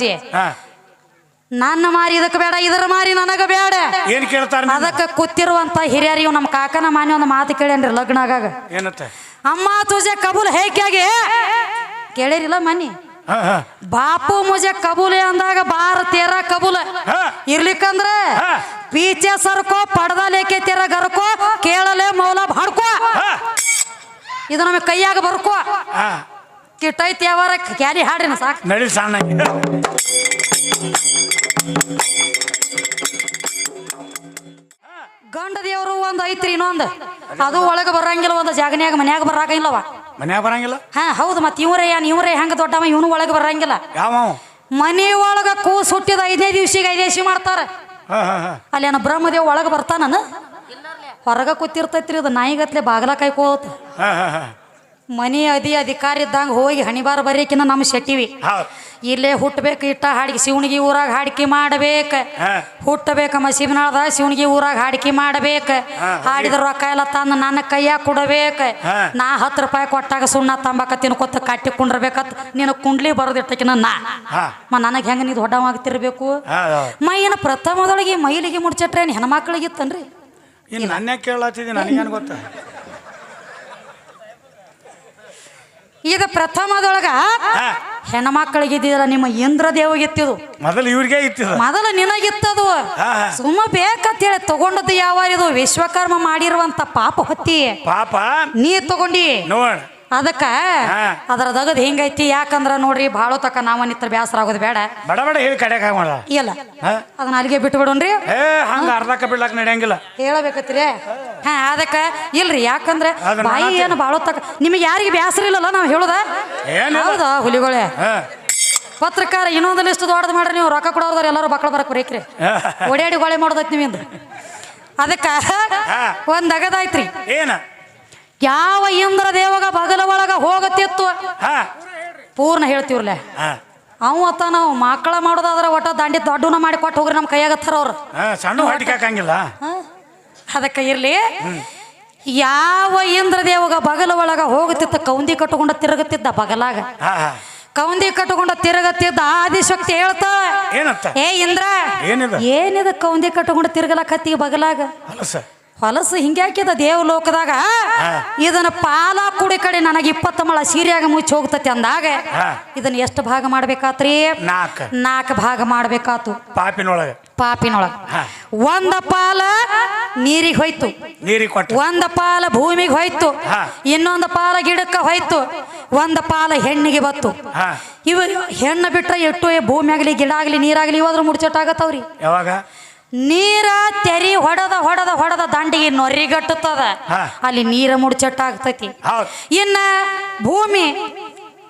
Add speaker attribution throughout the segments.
Speaker 1: ಅಪ್ಪಾಜಿ.
Speaker 2: ಹಾ.
Speaker 1: ನನ್ನ ಮಾರಿ ಇದಕ್ಕೆ ಬೇಡ ಇದರ ಮಾರಿ ನನಗ ಬೇಡ.
Speaker 2: ಏನ್ ಕೇಳ್ತಾರ
Speaker 1: ಅದಕ್ಕೆ ಕೂತಿರುವಂತ ಹಿರಿಯರು ಇವ್ ನಮ್ಮ ಕಾಕನ ಮಾನ್ಯ ಒಂದು ಮಾತು ಕೇಳೇನ್ರಿ ಲಗ್ನ ಆಗಾಗ
Speaker 2: ಏನತ್ತ
Speaker 1: ಅಮ್ಮ ತುಜೆ ಕಬೂಲ್ ಹೇಗೆ ಕೇಳಿರಿಲ್ಲ ಮನಿ? ಬಾಪು ಮುಜೆ ಕಬೂಲೆ ಅಂದಾಗ ಬಾರ ತೇರ ಕಬೂಲ. ಇರ್ಲಿಕ್ಕಂದ್ರೆ. ಪೀಚೆ ಸರ್ಕೋ ಪಡ್ದ ಲೇಕೆ ತೇರ ಗರ್ಕೋ ಕೇಳಲೆ ಮೌಲ ಹಾಡ್ಕೋ ಇದು ನಮಗೆ ಕೈಯಾಗ ಬರ್ಕೋ. ಕಿಟ್ಟೈತಿ ಯಾವಾರ ಕ್ಯಾರಿ ಹಾಡ್ರಿನ ಸಾಕು.
Speaker 2: ನಡಿ ಸಣ್ಣ
Speaker 1: ಗಂಡ ದೇವರು ಒಂದು ಐತ್ರಿ ಇನ್ನೊಂದು. ಅದು ಒಳಗೆ ಬರಂಗಿಲ್ಲ ಒಂದು ಜಾಗನ್ಯಾಗ ಮನ್ಯಾಗ ಬರಾಕಿಲ್ಲವ
Speaker 2: ಮನ್ಯಾಗ ಬರಂಗಿಲ್ಲ?
Speaker 1: ಹಾ ಹೌದು ಮತ್ತೆ ಇವರೇ ಯಾನ್ ಇವ್ರೇ ಹೆಂಗ ದೊಡ್ಡವ ಇವನು ಒಳಗೆ ಬರಂಗಿಲ್ಲ.
Speaker 2: ಯಾವ
Speaker 1: ಮನೆ ಒಳಗ ಕೂ ಸುಟ್ಟಿದ ಐದನೇ ದಿವ್ಸಿಗೆ ಐದೇಸಿ ಮಾಡ್ತಾರ.
Speaker 2: ಹಾ ಹಾ ಹಾ.
Speaker 1: ಅಲ್ಲಿ ಏನೋ ಬ್ರಹ್ಮದೇವ್ ಒಳಗ ಬರ್ತಾನ ಹೊರಗ ಕೂತಿರ್ತೈತ್ರಿ ಅದು ನಾಯಿಗತ್ಲೆ ಬಾಗಲ ಕಾಯ್ಕೋತ ಮನಿ ಅದಿ ಅಧಿಕಾರಿ ಇದ್ದಂಗ ಹೋಗಿ ಹಣಿಬಾರ ಬರೀಕಿನ ನಮ್ಮ ಶೆಟ್ಟಿವಿ. ಇಲ್ಲೇ ಹುಟ್ಟಬೇಕು ಇಟ್ಟ ಹಾಡಿಗೆ ಶಿವನಿಗೆ ಊರಾಗ ಹಾಡಿಕೆ ಮಾಡಬೇಕ. ಹುಟ್ಟಬೇಕು ಮಸೀಬ್ನಾಳ್ದ ಶಿವಣಿಗೆ ಊರಾಗ ಹಾಡಿಕೆ ಮಾಡಬೇಕ. ಹಾಡಿದ ರೊಕ್ಕ ಎಲ್ಲ ತಂದು ನನ್ನ ಕೈಯಾಗ ಕೊಡಬೇಕ. ನಾ ಹತ್ತು ರೂಪಾಯಿ ಕೊಟ್ಟಾಗ ಸುಣ್ಣ ತಂಬಾಕ ತಿನ್ಕೊತ ಕಟ್ಟಿ ಕುಂಡ್ರಬೇಕತ್. ನೀನು ಕುಂಡ್ಲಿ ಬರೋದಿಟ್ಟಕಿನ ನಾ. ಮ ನನಗೆ ಹೆಂಗ ನೀವು ದೊಡ್ಡವಾಗ್ತಿರ್ಬೇಕು?
Speaker 2: ಮೈ
Speaker 1: ಮೈನ ಪ್ರಥಮದೊಳಗೆ ಮೈಲಿಗೆ ಮುಡ್ಚಟ್ರೇನು ಹೆಣ್ಮಕ್ಳಿಗಿತ್ತನ್ರಿ?
Speaker 2: ಇನ್ನು ನನ್ನ ಕೇಳತ್ತಿದ್ದೀನಿ ನನಗೇನು ಗೊತ್ತ?
Speaker 1: ಈಗ ಪ್ರಥಮದೊಳಗ
Speaker 2: ಹಾ.
Speaker 1: ಇದ್ದಿದ್ರ ನಿಮ್ಮ ಇಂದ್ರ ದೇವಗಿತ್ತಿದು
Speaker 2: ಮೊದಲು ಇವ್ರಿಗೆ ಇತ್ತಿದ.
Speaker 1: ಮೊದಲು ನಿನಗಿತ್ತದು. ಸುಮ್ಮ ಬೇಕಂತ ಹೇಳಿ ತಗೊಂಡದ್ದು ಯಾವ ಇದು ವಿಶ್ವಕರ್ಮ ಮಾಡಿರುವಂತ ಪಾಪ ಹೊತ್ತಿ.
Speaker 2: ಪಾಪ?
Speaker 1: ನೀ ತಗೊಂಡಿ.
Speaker 2: ನೋಡ್.
Speaker 1: ಅದಕ್ಕ. ಅದರ ದಗದ್ ಹಿಂಗೈತಿ ಯಾಕಂದ್ರ ನೋಡ್ರಿ ಬಾಳೋ ತಕ ನಾವ ನಿತ್ರ ಬ್ಯಾಸರ ಆಗೋದು ಬೇಡ.
Speaker 2: ಬಡ ಬಡ ಹೇಳಿ ಕಡೆ ಹಾಕೋಣ
Speaker 1: ಇಲ್ಲ. ಅದನ್ನ ಅಲ್ಲಿಗೆ ಬಿಟ್ಟು ಬಿಡೋಣ್ರಿ
Speaker 2: ಹಂಗ ಅರ್ಧಕ್ಕ ಬಿಡ್ಲಕ್ಕ ನಡೆಯಂಗಿಲ್ಲ.
Speaker 1: ಹೇಳಬೇಕತ್ರಿ ಹಾ ಅದಕ್ಕ ಇಲ್ರಿ ಯಾಕಂದ್ರೆ
Speaker 2: ಅದನ್ನ
Speaker 1: ಬಾಯಿ ಏನು ಬಾಳೋ ತಕ ನಿಮಗೆ ಯಾರಿಗೆ ಬ್ಯಾಸರ ಇಲ್ಲಲ್ಲ ನಾವು ಹೇಳುದ?
Speaker 2: ಏನಿಲ್ಲ.
Speaker 1: ಹೌದಾ ಹುಲಿಗಳೇ?
Speaker 2: ಹಾ.
Speaker 1: ಪತ್ರಕಾರ ಇನ್ನೊಂದು ಲಿಸ್ಟ್ ದೊಡ್ಡದು ಮಾಡ್ರಿ ನೀವು ರೊಕ್ಕ ಕೊಡೋದ್ರ ಎಲ್ಲರೂ ಮಕ್ಕಳು ಬರಕ್ ಬರೀಕ್ರಿ. ಓಡಾಡಿ ಗೊಳೆ ಮಾಡೋದೈತಿ ನೀವಿಂದ ಅದಕ್ಕ. ಒಂದ್ ಅಗದಾಯ್ತ್ರಿ.
Speaker 2: ಏನ?
Speaker 1: ಯಾವ ಇಂದ್ರ ದೇವಗ ಬಗಲ ಒಳಗ ಹೋಗತ್ತಿತ್ತು?
Speaker 2: ಹಾ.
Speaker 1: ಪೂರ್ಣ ಹೇಳ್ತೀವ್ರಲ್ಲ.
Speaker 2: ಹಾ.
Speaker 1: ಅವ ಅತ್ತ ನಾವು ಮಕ್ಕಳ ಮಾಡೋದಾದ್ರೆ ಒಟ್ಟ ದಾಂಡಿ ದೊಡ್ಡನ ಮಾಡಿ ಕೊಟ್ಟು ಹೋಗ್ರಿ ನಮ್ಮ ಕೈಯಾಗತ್ತಾರ ಅವ್ರು.
Speaker 2: ಹಾ ಸಣ್ಣ ಹೊಟ್ಟಿಗೆ ಹಾಕಂಗಿಲ್ಲ
Speaker 1: ಅದಕ್ಕೆ ಇರ್ಲಿ. ಯಾವ ಇಂದ್ರ ದೇವಗ ಬಗಲ ಒಳಗ ಹೋಗುತ್ತಿದ್ದ ಕೌಂದಿ ಕಟ್ಟುಕೊಂಡ ತಿರುಗುತ್ತಿದ್ದ ಬಗಲಾಗ? ಕೌಂದಿ ಕಟ್ಟುಕೊಂಡ ತಿರುಗತ್ತಿದ್ದ ಆದಿಶಕ್ತಿ
Speaker 2: ಹೇಳ್ತ.
Speaker 1: ಏ ಇಂದ್ರ
Speaker 2: ಏನಿದ?
Speaker 1: ಕೌಂದಿ ಕಟ್ಟುಕೊಂಡ ತಿರುಗಲಕತ್ತಿ ಬಗಲಾಗ?
Speaker 2: ಹೊಲಸ?
Speaker 1: ಹೊಲಸು ಹಿಂಗೆ ಹಾಕಿದ ದೇವ್ ಲೋಕದಾಗ? ಇದನ್ನ ಪಾಲ ಕುಡಿ ಕಡೆ ನನಗೆ ಇಪ್ಪತ್ತ ಮಳ ಸೀರೆಯಾಗ ಮುಚ್ಚಿ ಹೋಗ್ತತಿ ಅಂದಾಗ. ಇದನ್ನ ಎಷ್ಟು ಭಾಗ ಮಾಡ್ಬೇಕಾತ್ರಿ?
Speaker 2: ನಾಲ್ಕು.
Speaker 1: ನಾಲ್ಕು ಭಾಗ ಮಾಡ್ಬೇಕಾತು.
Speaker 2: ಪಾಪಿನೊಳಗೆ.
Speaker 1: ಪಾಪಿನೊಳಗ. ಒಂದ ಪಾಲ ನೀರಿಗೆ ಹೋಯ್ತು.
Speaker 2: ನೀರಿಗೆ ಕೊಟ್ಟು.
Speaker 1: ಒಂದ ಪಾಲ ಭೂಮಿಗೆ ಹೋಯ್ತು. ಇನ್ನೊಂದ ಪಾಲ ಗಿಡಕ್ಕೆ ಹೋಯ್ತು. ಒಂದ ಪಾಲ ಹೆಣ್ಣಿಗೆ ಬತ್ತು. ಇವ ಹೆಣ್ಣು ಬಿಟ್ರೆ ಎಟ್ಟು ಭೂಮಿ ಆಗ್ಲಿ ಗಿಡ ಆಗಲಿ ನೀರಾಗಲಿ ಹೋದ್ರೆ ಮುಡ್ಚಟ್ಟಾಗತ್ತವ್ರಿ
Speaker 2: ಯಾವಾಗ?
Speaker 1: ನೀರ ತೆರಿ ಹೊಡದ ಹೊಡೆದ ಹೊಡೆದ ದಂಡಿಗೆ ನೊರಿಗಟ್ಟುತ್ತದ. ಅಲ್ಲಿ ನೀರ ಮುಡ್ಚಟ್ಟಾಗ್ತೈತಿ ಇನ್ನ ಭೂಮಿ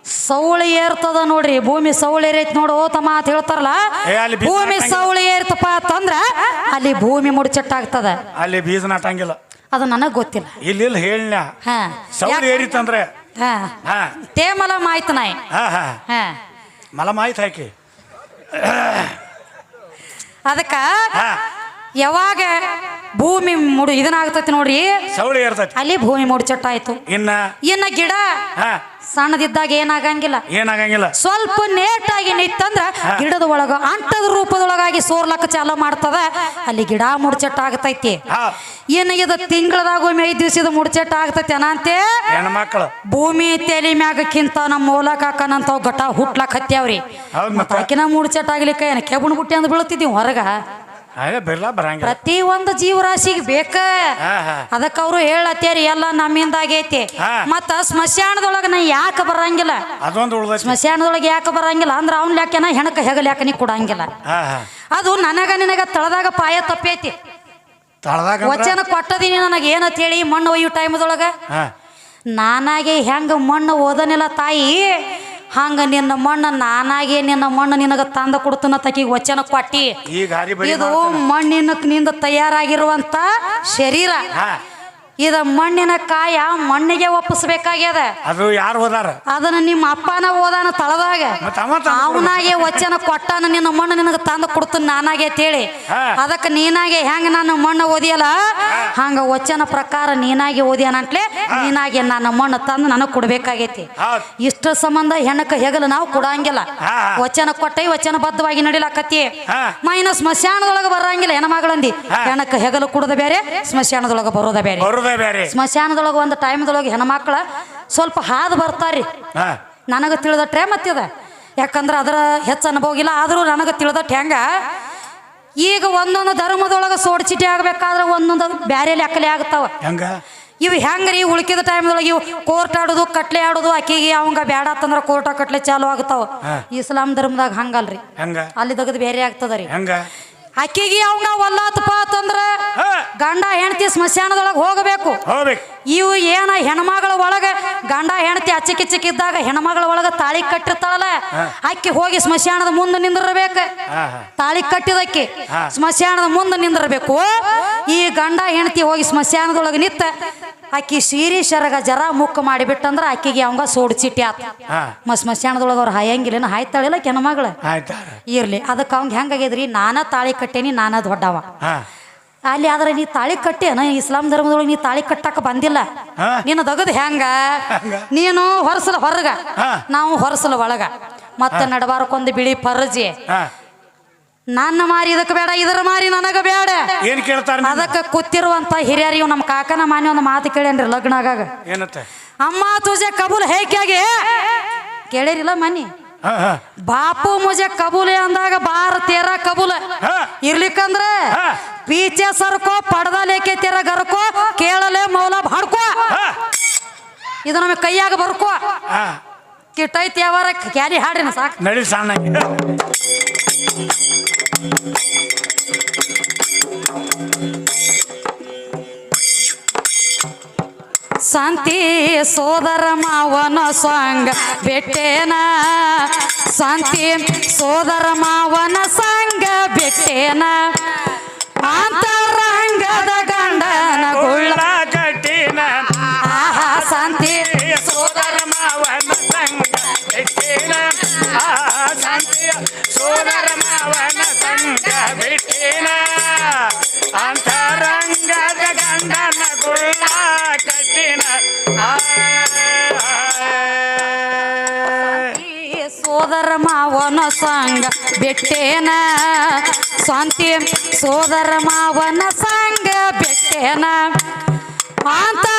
Speaker 1: ಸೌಳಿ ಏರ್ತದ ನೋಡ್ರಿ. ಭೂಮಿ ಸೌಳಿ ಏರೈತಿ ನೋಡು ತಮ್ಮ ಅಂತ ಹೇಳ್ತಾರಲ್ಲ? ಭೂಮಿ. ಸೌಳಿ ಏರ್ತಪ್ಪ ಅಂತಂದ್ರ ಅಲ್ಲಿ ಭೂಮಿ ಮುಡಿಚಟ್ಟಾಗ್ತದ.
Speaker 2: ಅಲ್ಲಿ ಬೀಜ ನಾಟಂಗಿಲ್ಲ.
Speaker 1: ಅದು ನನಗ್ ಗೊತ್ತಿಲ್ಲ.
Speaker 2: ಇಲ್ಲಿ ಇಲ್ಲಿ ಹೇಳಿನ.
Speaker 1: ಹಾ.
Speaker 2: ಸೌದಿ
Speaker 1: ಯಾಕ್-
Speaker 2: ಏರಿತಂದ್ರೆ
Speaker 1: ತೇ ಮಾಯ್ತು ನಾಯಿ.
Speaker 2: ಹಾ ಹಾ.
Speaker 1: ಹಾ.
Speaker 2: ಮಲ ಮಾಯ್ತು ಹಾಕಿ.
Speaker 1: ಅದಕ್ಕ ಯಾವಾಗ ಭೂಮಿ ಮುಡು ಇದನ್ನಾಗ್ತೈತಿ ನೋಡ್ರಿ.
Speaker 2: ಸೌಳಿ ಏರ್ತೈತಿ.
Speaker 1: ಅಲ್ಲಿ ಭೂಮಿ ಮುಡ್ಚಟ್ಟಾಯ್ತು.
Speaker 2: ಇನ್ನ
Speaker 1: ಇನ್ನ ಗಿಡ.
Speaker 2: ಹಾ.
Speaker 1: ಸಣ್ಣದಿದ್ದಾಗ ಏನಾಗಂಗಿಲ್ಲ.
Speaker 2: ಏನಾಗಂಗಿಲ್ಲ.
Speaker 1: ಸ್ವಲ್ಪ ನೇಟಾಗಿ ನಿಂತಂದ್ರ ಗಿಡದ ಒಳಗ ಅಂಟದ ರೂಪದೊಳಗಾಗಿ ಸೋರ್ಲಕ್ಕ ಚಾಲ ಮಾಡ್ತದ. ಅಲ್ಲಿ ಗಿಡ ಮುಡ್ಚಟ್ಟ ಆಗತೈತಿ
Speaker 2: ಏನ
Speaker 1: ಇನ್ನು ಇದು ತಿಂಗಳದಾಗ ಒಮ್ಮೆ ಐದು ದಿವಸದ ಮುಡ್ಚಟ್ಟ ಆಗ್ತೈತಿ ಏನಂತೆ
Speaker 2: ಹೆಣ್ಮಕ್ಳು.
Speaker 1: ಭೂಮಿ ತೆಲಿ ಮ್ಯಾಗಕ್ಕಿಂತ ನಮ್ಮ ಮೂಲಕ ಹಾಕನಂತಾವ್ ಘಟ ಹುಟ್ಲಕ್ ಹತ್ಯಾವ್ರಿ. ಆಕಿನ ಮುಡ್ಚಟ್ಟ ಆಗ್ಲಿಕ್ಕ ಏನ ಕೆಬಣ ಬುಟ್ಟಿ ಅಂದ್ ಬೀಳ್ತಿದ್ದೀವಿ ಹೊರಗ?
Speaker 2: ಅದೇ ಬಿರ್ಲ ಬರಂಗಿಲ್ಲ.
Speaker 1: ಪ್ರತಿ ಒಂದು ಜೀವರಾಶಿಗೆ ಬೇಕ.
Speaker 2: ಹಾ ಹಾ.
Speaker 1: ಅದಕ್ಕೆ ಅವರು ಹೇಳತ್ತೇರಿ ಎಲ್ಲ ನಮ್ಮಿಂದ ಆಗೈತಿ.
Speaker 2: ಹಾ.
Speaker 1: ಮತ್ತ ಸ್ಮಶಾನದೊಳಗ ನಾ ಯಾಕೆ ಬರಂಗಿಲ್ಲ?
Speaker 2: ಅದೊಂದು ಉಳ್ದೈತಿ.
Speaker 1: ಸ್ಮಶಾನದೊಳಗೆ ಯಾಕೆ ಬರಂಗಿಲ್ಲ? ಅಂದ್ರ ಅವ್ನ ಲೆಕ್ಕನ ಹೆಣಕ ಹೆಗಲ್ ಯಾಕನಿ ನೀ ಕೊಡಂಗಿಲ್ಲ.
Speaker 2: ಹಾ ಹಾ.
Speaker 1: ಅದು ನನಗ ನಿನಗ ತಳದಾಗ ಪಾಯ ತಪ್ಪೈತಿ.
Speaker 2: ತಳದಾಗ
Speaker 1: ವಚನ ಕೊಟ್ಟದೀನಿ ನನಗೆ ಏನಂತ ಹೇಳಿ ಮಣ್ಣು ಒಯ್ಯೋ ಟೈಮ್ದೊಳಗ
Speaker 2: ಹಾ.
Speaker 1: ನಾನಾಗೆ ಹೆಂಗ ಮಣ್ಣು ಓದನಿಲ್ಲ ತಾಯಿ? ಹಂಗ ನಿನ್ನ ಮಣ್ಣ ನಾನಾಗೆ ನಿನ್ನ ಮಣ್ಣು ನಿನಗ ತಂದ ಕೊಡ್ತನ ತಕಿಗೆ ವಚನ ಕೊಟ್ಟಿ. ಇದು ಮಣ್ಣಿನ ನಿಂದ ತಯಾರಾಗಿರುವಂತ ಶರೀರ. ಇದ ಮಣ್ಣಿನ ಕಾಯ ಮಣ್ಣಿಗೆ ಒಪ್ಪಿಸ್ಬೇಕಾಗ್ಯದ.
Speaker 2: ಅದು ಯಾರು ಓದಾರ
Speaker 1: ಅದನ್ನ ನಿಮ್ಮ ಅಪ್ಪನ ಓದಾನ ತಳದಾಗ. ಅವನಾಗೆ ವಚನ ಕೊಟ್ಟಾನ ನಿನ್ನ ಮಣ್ಣು ನಿನಗೆ ತಂದು ಕೊಡ್ತೀನಿ ನಾನಾಗೆ ಅಂತೇಳಿ.
Speaker 2: ಹೇಳಿ
Speaker 1: ಅದಕ್ಕೆ ನೀನಾಗೆ ಹೆಂಗ ನಾನು ಮಣ್ಣು ಓದಿಯಲ್ಲ? ಹಂಗ ವಚನ ಪ್ರಕಾರ ನೀನಾಗೆ ಓದಿಯನಂಟ್ಲೆ ನೀನಾಗೆ ನನ್ನ ಮಣ್ಣು ತಂದು ನನಗೆ ಕೊಡ್ಬೇಕಾಗೈತಿ. ಇಷ್ಟ ಸಂಬಂಧ ಹೆಣ್ಣಕ್ಕೆ ಹೆಗಲು ನಾವು ಕೊಡಂಗಿಲ್ಲ. ವಚನ ಕೊಟ್ಟೈ ವಚನ ಬದ್ಧವಾಗಿ ನಡಿಲಾಕತ್ತಿ.
Speaker 2: ಮೈನಸ್
Speaker 1: ಮೈನ ಸ್ಮಶಾನದೊಳಗೆ ಬರಂಗಿಲ್ಲ ಹೆಣ್ಮಗಳಂದಿ.
Speaker 2: ಮಗಳಂದಿ
Speaker 1: ಹೆಣ್ಣಕ್ಕೆ ಹೆಗಲು ಕುಡದ ಬೇರೆ ಸ್ಮಶಾನದೊಳಗೆ ಬರೋದ ಬೇರೆ
Speaker 2: ಬೇರೆ
Speaker 1: ಸ್ಮಶಾನದೊಳಗೆ ಒಂದು ಟೈಮ್ದೊಳಗೆ ಹೆಣ್ಮಕ್ಳ ಸ್ವಲ್ಪ ಹಾದು ಬರ್ತಾರ್ರಿ ನನಗ ತಿಳಿದಟ್ರೆ ಮತ್ತಿದ ಯಾಕಂದ್ರೆ ಅದರ ಹೆಚ್ಚು ಅನುಭವ ಇಲ್ಲ ಆದರೂ ನನಗೆ ತಿಳಿದಟ್ಟು ಹೆಂಗ? ಈಗ ಒಂದೊಂದು ಧರ್ಮದೊಳಗೆ ಸೋಡ್ಚಿಟಿ ಆಗಬೇಕಾದ್ರೆ ಒಂದೊಂದು ಬ್ಯಾರೆ ಲೆಕ್ಕಲೆ ಆಗ್ತಾವ.
Speaker 2: ಹೆಂಗ?
Speaker 1: ಇವು ಹೆಂಗ್ರಿ ಉಳ್ಕಿದ ಟೈಮ್ದೊಳಗೆ ಇವು ಕೋರ್ಟ್ ಆಡೋದು ಕಟ್ಲೆ ಆಡೋದು ಆಕಿಗೆ ಅವಂಗ ಬೇಡ ಅಂತಂದ್ರ ಕೋರ್ಟ ಕಟ್ಲೆ ಚಾಲು ಆಗ್ತಾವ. ಇಸ್ಲಾಂ ಧರ್ಮದಾಗ ಹಂಗಲ್ರಿ.
Speaker 2: ಹೆಂಗ?
Speaker 1: ಅಲ್ಲಿ ತೆಗೆದು ಬೇರೆ ಆಗ್ತದ ರೀ.
Speaker 2: ಹೆಂಗ
Speaker 1: ಅವನ ಒಲ್ಲಾತಪ್ಪ ಅಂತಂದ್ರ ಗಂಡ ಹೆಂಡತಿ ಸ್ಮಶಾನದೊಳಗೆ ಹೋಗಬೇಕು.
Speaker 2: ಹೋಗ್ಬೇಕು.
Speaker 1: ಇವು ಏನ ಹೆಣ್ಮಗಳ ಒಳಗೆ ಗಂಡ ಹೆಂಡತಿ ಅಚ್ಚಕಿಚ್ಚಕ್ಕಿದ್ದಾಗ ಹೆಣ್ಮಗಳ ಒಳಗೆ ತಾಳಿ ಕಟ್ಟಿರ್ತಾಳಲ್ಲ ಅಕ್ಕಿ ಹೋಗಿ ಸ್ಮಶಾನದ ಮುಂದೆ ನಿಂದಿರ್ಬೇಕು. ತಾಳಿ ಕಟ್ಟಿದಕ್ಕಿ. ಸ್ಮಶಾನದ ಮುಂದೆ ನಿಂದಿರಬೇಕು. ಈ ಗಂಡ ಹೆಂಡತಿ ಹೋಗಿ ಸ್ಮಶಾನದೊಳಗೆ ನಿತ್ತ ಅಕ್ಕಿ ಸೀರೆ ಶರಗ ಜರ ಮುಖ ಮಾಡಿಬಿಟ್ಟಂದ್ರ ಆಕಿಗೆ ಅವಂಗ ಸೋಡ್ ಚಿಟ್ಟಿ ಆತ.
Speaker 2: ಹಾ.
Speaker 1: ಮ ಸ್ಮಶಾನದೊಳಗೆ ಅವ್ರು ಹಾಯಂಗಿಲ್ಲ ಹಾಯ್ತಾಳಿಲ್ಲ ಕೆನಮಗಳ
Speaker 2: ಮಗಳ?
Speaker 1: ಇರ್ಲಿ. ಅದಕ್ಕೆ ಅವಂಗ ಹೆಂಗಾಗ್ಯದ್ರಿ ನಾನ ತಾಳಿ ಕಟ್ಟೇನಿ ನಾನ ದೊಡ್ಡವ. ಅಲ್ಲಿ ಆದ್ರೆ ನೀ ತಾಳಿ ಕಟ್ಟೇನ ಇಸ್ಲಾಂ ಧರ್ಮದೊಳಗೆ ನೀ ತಾಳಿ ಕಟ್ಟಕ್ಕೆ ಬಂದಿಲ್ಲ. ನೀನು ದಗದ್ ಹೆಂಗ? ನೀನು ಹೊರಸಲ ಹೊರಗ. ನಾವು ಹೊರಸಲ ಒಳಗ. ಮತ್ತೆ ನಡಬಾರಕ್ಕೊಂದು ಬಿಳಿ ಪರ್ಜಿ. ನನ್ನ ಮಾರಿ ಇದಕ್ಕೆ ಬೇಡ ಇದರ ಮಾರಿ ನನಗ ಬೇಡ.
Speaker 2: ಏನ್ ಕೇಳ್ತಾರ?
Speaker 1: ಅದಕ್ಕೆ ಕೂತಿರುವಂತ ಹಿರಿಯರಿ ನಮ್ಮ ಕಾಕನ ಮಾನ್ಯ ಒಂದು ಮಾತು ಕೇಳೇನ್ರಿ ಲಗ್ನ ಆಗಾಗ
Speaker 2: ಏನತ್ತ?
Speaker 1: ಅಮ್ಮ ತುಜೆ ಕಬೂಲ್ ಹೇಗೆ ಕೇಳಿರಿಲ್ಲ ಮನಿ ಬಾಪು ಮುಜೆ ಕಬೂಲೆ ಅಂದಾಗ ಬಾರ ತೇರ ಕಬೂಲ. ಇರ್ಲಿಕ್ಕಂದ್ರೆ. ಪೀಚೆ ಸರ್ಕೋ ಪಡದ ಲೇಕೆ ತೇರ ಗರ್ಕೋ ಕೇಳಲೆ ಮೌಲ ಹಾಡ್ಕೋ ಇದು ನಮಗೆ ಕೈಯಾಗ ಬರ್ಕೋ. ಕಿಟ್ಟೈತಿ ಯಾವಾರ ಕ್ಯಾರಿ ಹಾಡಿನ ಸಾಕು.
Speaker 2: ನಡಿ ಸಣ್ಣ
Speaker 1: ಶಾಂತಿ ಸೋದರ ಮಾವನ ಸಂಗ ಬೆಟ್ಟೇನ. ಶಾಂತಿ ಸೋದರ ಮಾವನ ಸಾಂಗ ಬೆಟ್ಟೇನ. ಅಂತರಂಗದ
Speaker 2: ಬೆಟ್ಟೇನ
Speaker 1: ಶಾಂತಿ ಸೋದರ ಮಾವನ ಸಂಗ ಬೆಟ್ಟೇನ ಅಂತರಂಗದ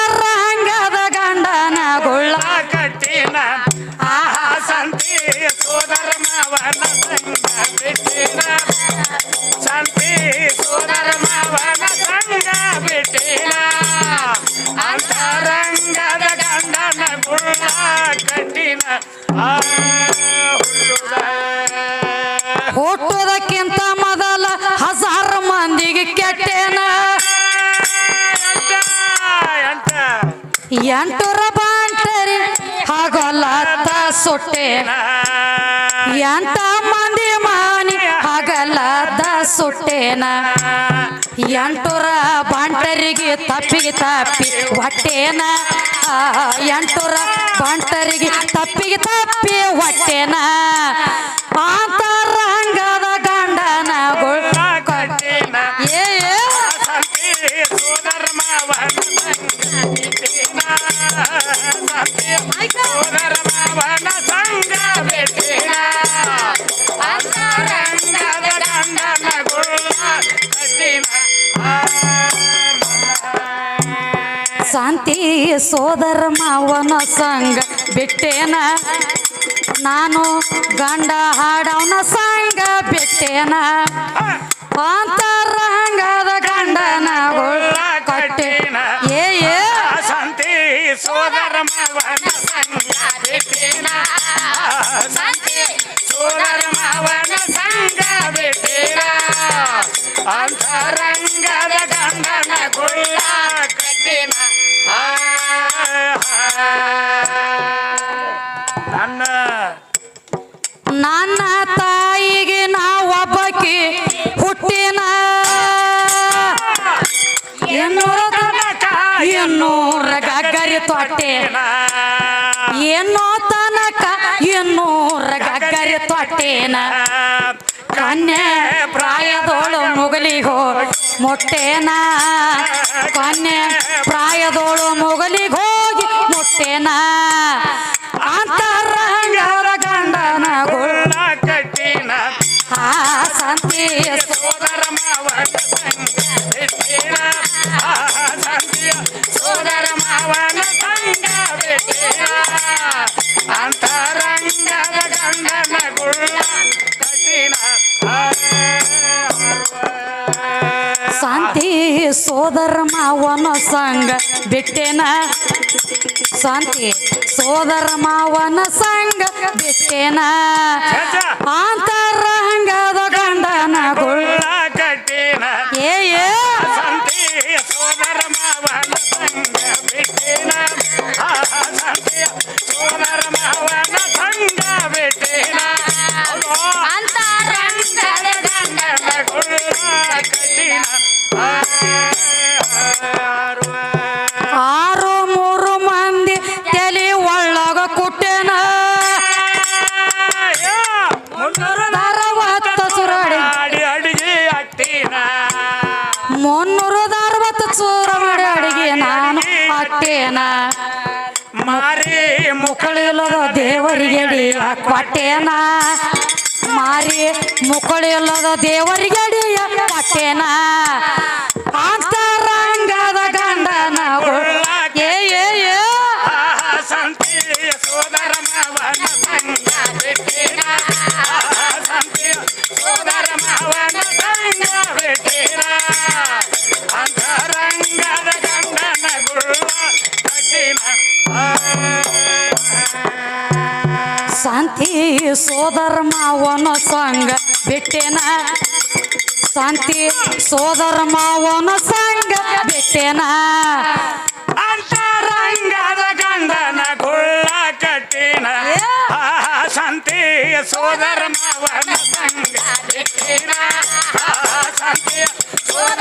Speaker 1: ಎಂಟುರ ಬಾಂಟರಿ, ಹಾಗೋಲ್ಲ ಸುಟ್ಟೆ. ಎಂಟ ಮಂದಿ ಮಾನಿ, ಹಾಗಲ್ಲ ಸುಟ್ಟೇನ. ಎಂಟುರ ಬಾಂಟರಿಗೆ ತಪ್ಪಿಗೆ ತಪ್ಪಿ ಹೊಟ್ಟೇನ. ಎಂಟುರ ಬಂಟರಿಗೆ ತಪ್ಪಿಗೆ ತಪ್ಪಿ ಹೊಟ್ಟೇನ.
Speaker 2: ಸೋದರ ಮಾವನ ಸಂಗ ಬಿಟ್ಟೇನ?
Speaker 1: ನಾನು ಗಂಡ ಹಾಡವನ ಸಂಗ ಬಿಟ್ಟೇನ?
Speaker 2: ತೊಟ್ಟೇನ ಏನೋ ತನಕ ಇನ್ನೂರ ಗಗ್ಗರಿ ತೊಟ್ಟೇನ. ಕನ್ಯೆ ಪ್ರಾಯದೋಳು ಮುಗಲಿಗೋ ಮೊಟ್ಟೆನ? ಕನ್ಯೆ ಪ್ರಾಯದೋಳು ಮುಗಲಿಗೋಗಿ ಮೊಟ್ಟೆನ?
Speaker 1: ಸೋದರ ಮಾವನ ಸಂಗ ಬಿಟ್ಟೆನ?
Speaker 2: ಶಾಂತಿ. ಸೋದರ ಮಾವನ ಸಂಗ ಬಿಟ್ಟೆನ? ಅಂತರಂಗದ ಗಂಡನ ಗುಳ್ಳ ಅಡಿಯ ಮಾರಿ ಮುಕ್ಕಳಿಲ್ಲದ ದೇವರಿಗೆ ಅಡಿಯ ಕೊಟ್ಟೇನ
Speaker 1: ಸೋದರ ಮಾವನ ಸಂಗ ಬಿಟ್ಟೆನ? ಶಾಂತಿ ಸೋದರ ಮಾವನ ಸಂಗ ಬಿಟ್ಟೆನ? ಅಂತರಂಗದ ಗಂಡನ ಗುಳ್ಳ ಕಟ್ಟಿನ?
Speaker 2: ಶಾಂತಿ ಸೋದರ ಮಾವನ ಸಂಗ ಬಿಟ್ಟಿನ? ಶಾಂತಿ ಸೋದರ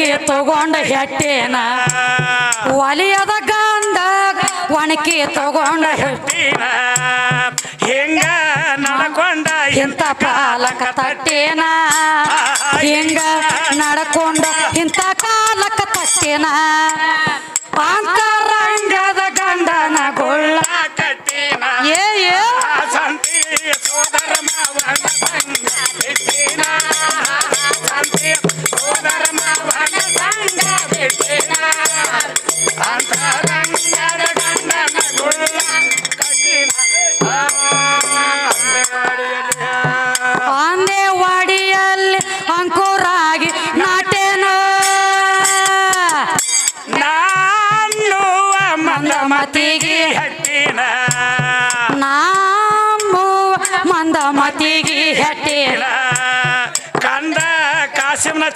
Speaker 2: ಒಣಕೆ ತಗೊಂಡ ಹೆಟ್ಟೇನ ಒಲಿಯದ ಗಂಡ ಒಣಕಿ ತಗೊಂಡ
Speaker 1: ಹೆಟ್ಟೇನ. ಹೆಂಗ ನಡ್ಕೊಂಡ
Speaker 2: ಇಂಥ ಕಾಲಕ ತಟ್ಟೇನ ಹಿಂಗ ನಡ್ಕೊಂಡ ಇಂಥ ಕಾಲಕ ತಟ್ಟೇನ.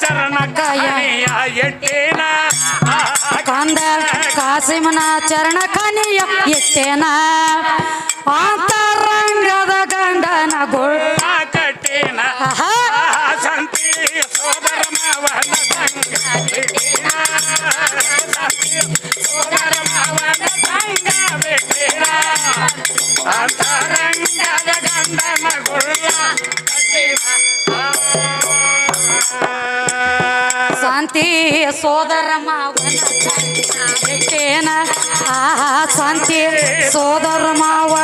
Speaker 1: ಚರಣ ಕಾಯ ಎಟ್ಟೇನ
Speaker 2: ಕಂದ ಕಾಸಿಮನ ಚರಣ ಕನಿಯ ಎಟ್ಟೇನ ಅಂತರಂಗದ ಗಂಡನ ಗುಳ್ಳ
Speaker 1: ಸೋದರ ಮಾವನ
Speaker 2: ಆ ಶಾಂತಿ ಸೋದರ ಮಾವನ